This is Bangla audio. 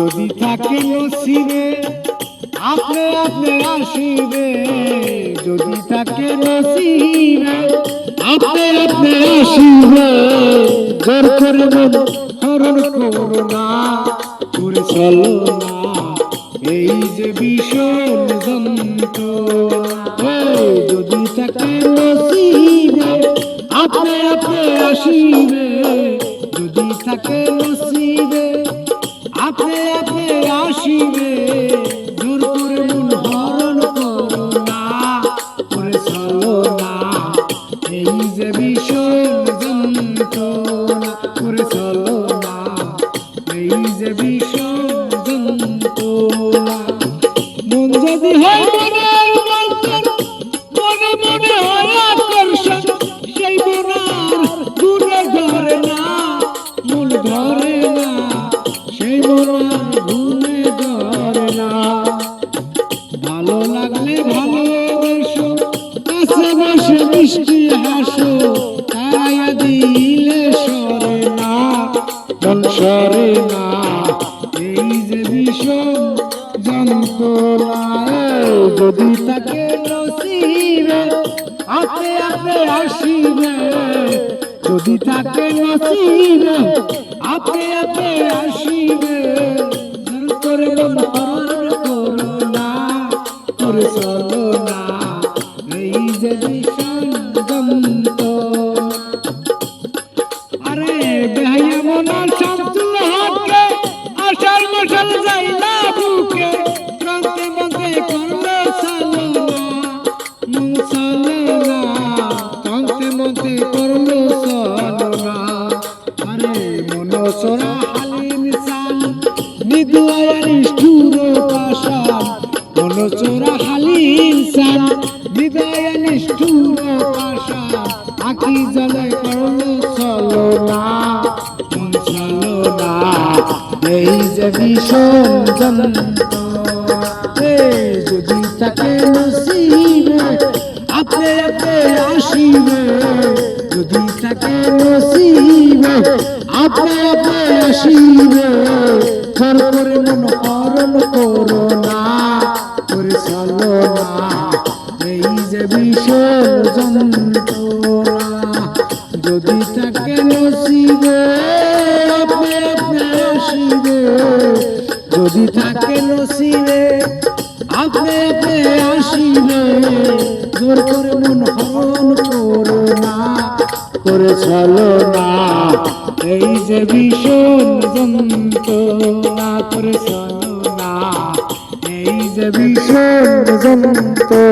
যদি থাকে নসিবে, আপনি আপনি আসিবে। যদি থাকে নসিবে, আপনি আপনি আসিবে। জোর করে মন হরণ করো না করে চলো না। এই যে ভীষণ যন্ত্রণা যদি থাকে নসিবে, আপনি আপনি আসিবে। ধরে না, সেই মনার ঘুমে ধরে না। ভালো লাগলে ভালোবেসো কাছে বসে মিষ্টি হাসো, তাই দিলে সরে না, মন সরে না। এই যে যদি তাকে নসিবে আপে আপে আসিবে, যদি তাকে নসিবে আপে আপে আসিবে। করে মন করো না করে চলো না মন সোরা হালিম সান নিদুয়ার স্টুর পাশা মন সোরা হালিম সান নিদুয়ার স্টুর পাশা আখি জলে করল চলো না চলো না, এই যে ভীষণ যদি তাকে নসিবে, আপনি আপনি আসিবে তাকে নসিবে, আপনি আপনি আসিবে খর করে মন হরণ করো না, করে চলো না। এই যে যন্ত্রণা যদি তাকে নসিবে, আপনি করে চলো না। এই যে ভীষণ যন্ত্রণা করে চলো না। এই যে ভীষণ যন্ত্রণা